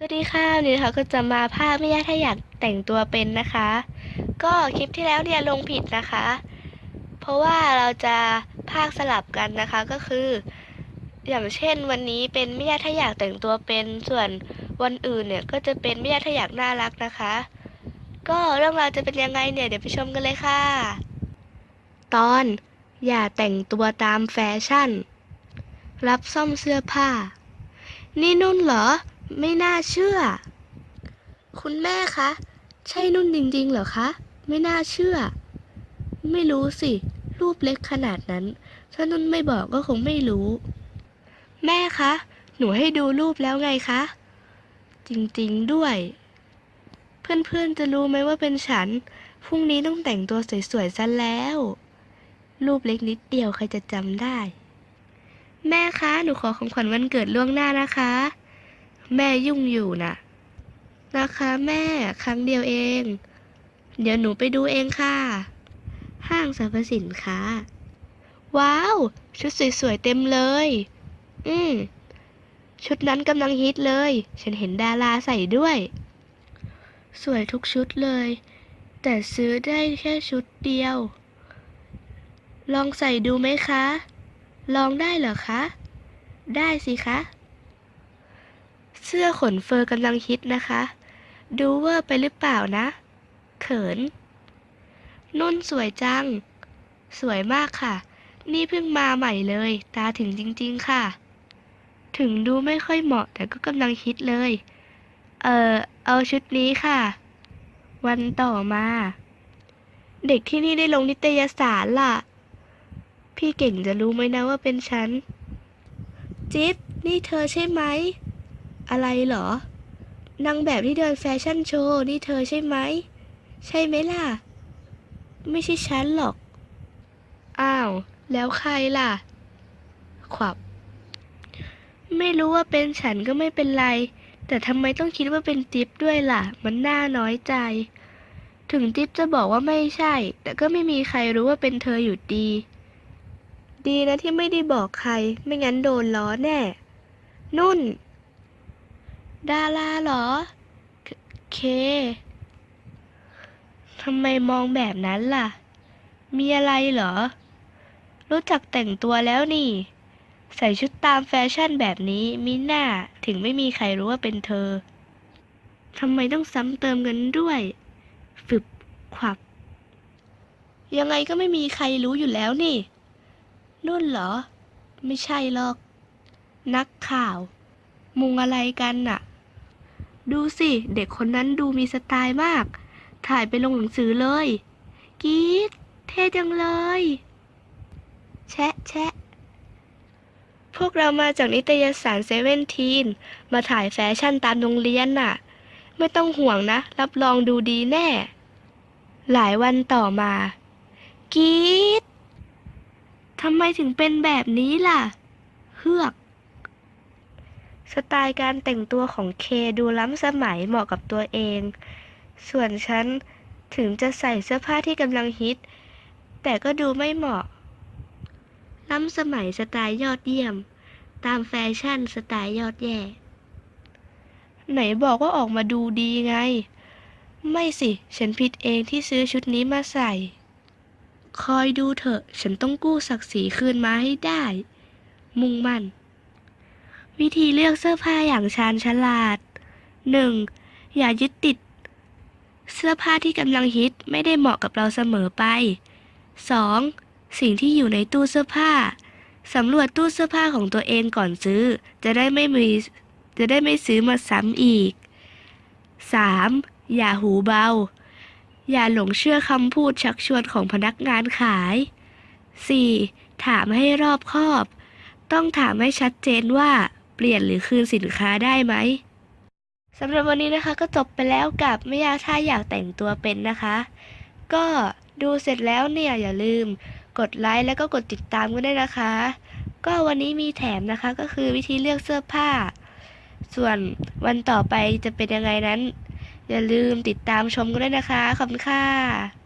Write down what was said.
สวัสดีค่ะวันนี้นะคะก็จะมาภาพไม่ยากถ้าอยากแต่งตัวเป็นนะคะ ก็คลิปที่แล้วเนี่ยลงผิดนะคะ เพราะว่าเราจะภาคสลับกันนะคะก็คือ อย่างเช่นวันนี้เป็นไม่ยากถ้าอยากแต่งตัวเป็นส่วนวันอื่นเนี่ยก็จะเป็นไม่ยากถ้าอยากน่ารักนะคะ ก็เรื่องราวจะเป็นยังไงเนี่ยเดี๋ยวไปชมกันเลยค่ะ ตอนอย่าแต่งตัวตามแฟชั่น รับซ่อมเสื้อผ้า นี่นุ่นเหรอ ไม่น่าเชื่อ คุณแม่คะ ใช่นุ่นจริงๆเหรอคะ ไม่น่าเชื่อ ไม่รู้สิ รูปเล็กขนาดนั้น ถ้านุ่นไม่บอกก็คงไม่รู้ แม่คะ หนูให้ดูรูปแล้วไงคะ จริงๆด้วย เพื่อนๆจะรู้ไหมว่าเป็นฉัน พรุ่งนี้ต้องแต่งตัวสวยๆซะแล้ว รูปเล็กนิดเดียวใครจะจำได้ แม่คะ หนูขอของขวัญวันเกิดล่วงหน้านะคะ แม่ยุ่งอยู่น่ะ นะคะแม่ครั้งเดียวเอง เดี๋ยวหนูไปดูเองค่ะ ห้างสรรพสินค้า ว้าว ชุดสวยๆเต็มเลย อืมชุดนั้นกำลังฮิตเลย ฉันเห็นดาราใส่ด้วย สวยทุกชุดเลย แต่ซื้อได้แค่ชุดเดียว ลองใส่ดูไหมคะ ลองได้เหรอคะ ได้สิคะ เสื้อขนเฟอร์กำลังฮิตนะคะ ดูเวอร์ไปหรือเปล่านะ เขิน นุ่นสวยจัง สวยมากค่ะ นี่เพิ่งมาใหม่เลย ตาถึงจริงๆค่ะ ถึงดูไม่ค่อยเหมาะแต่ก็กำลังฮิตเลย เออเอาชุดนี้ค่ะ วันต่อมา เด็กที่นี่ได้ลงนิตยสารล่ะ พี่เก่งจะรู้ไหมนะว่าเป็นฉัน จิ๊บนี่เธอใช่ไหม อะไรเหรอนางแบบที่เดินแฟชั่นโชว์นี่เธอใช่ไหม ใช่ไหมล่ะ ไม่ใช่ฉันหรอก อ้าว แล้วใครล่ะ ขวับ ไม่รู้ว่าเป็นฉันก็ไม่เป็นไร แต่ทำไมต้องคิดว่าเป็นจิ๊บด้วยล่ะ มันน่าน้อยใจ ถึงจิ๊บจะบอกว่าไม่ใช่ แต่ก็ไม่มีใครรู้ว่าเป็นเธออยู่ดี ดีนะที่ไม่ได้บอกใคร ไม่งั้นโดนล้อแน่ นุ่น ดาราเหรอ เคทำไมมองแบบนั้นล่ะ มีอะไรเหรอ รู้จักแต่งตัวแล้วนี่ ใส่ชุดตามแฟชั่นแบบนี้มีหน้าถึงไม่มีใครรู้ว่าเป็นเธอทำไมต้องซ้ำเติมกันด้วย ฝึบขวับ ยังไงก็ไม่มีใครรู้อยู่แล้วนี่นุ่นเหรอ ไม่ใช่หรอก นักข่าว มุงอะไรกันน่ะ ดูสิ เด็กคนนั้นดูมีสไตล์มาก ถ่ายไปลงหนังสือเลย กีดเท่จังเลย แชะแชะ พวกเรามาจากนิตยสารเซเว่นทีน มาถ่ายแฟชั่นตามโรงเรียนน่ะ ไม่ต้องห่วงนะ รับรองดูดีแน่ หลายวันต่อมา กีดทำไมถึงเป็นแบบนี้ล่ะ เฮือก สไตล์การแต่งตัวของเคดูล้ำสมัยเหมาะกับตัวเอง ส่วนฉันถึงจะใส่เสื้อผ้าที่กำลังฮิต แต่ก็ดูไม่เหมาะ ล้ำสมัยสไตล์ยอดเยี่ยม ตามแฟชั่นสไตล์ยอดแย่ ไหนบอกว่าออกมาดูดีไง ไม่สิ ฉันผิดเองที่ซื้อชุดนี้มาใส่ คอยดูเถอะ ฉันต้องกู้ศักดิ์ศรีคืนมาให้ได้ มุ่งมั่น วิธีเลือกเสื้อผ้าอย่างชาญฉลาด 1. อย่ายึดติด เสื้อผ้าที่กำลังฮิตไม่ได้เหมาะกับเราเสมอไป 2. สิ่งที่อยู่ในตู้เสื้อผ้าสำรวจตู้เสื้อผ้าของตัวเองก่อนซื้อ จะได้ไม่มีจะได้ไม่ซื้อมาซ้ำอีก 3. อย่าหูเบา อย่าหลงเชื่อคำพูดชักชวนของพนักงานขาย 4. ถามให้รอบคอบ ต้องถามให้ชัดเจนว่า เปลี่ยนหรือคืนสินค้าได้ไหมสำหรับวันนี้นะคะก็จบไปแล้วกับไม่ยากถ้าอยากแต่งตัวเป็นนะคะ ก็ดูเสร็จแล้วเนี่ยอย่าลืม กดไลค์แล้วก็กดติดตามกันด้นะคะ ก็วันนี้มีแถมนะคะก็คือวิธีเลือกเสื้อผ้า ส่วนวันต่อไปจะเป็นยังไงนั้น อย่าลืมติดตามชมกันด้วยนะคะ ขอบคุณค่ะ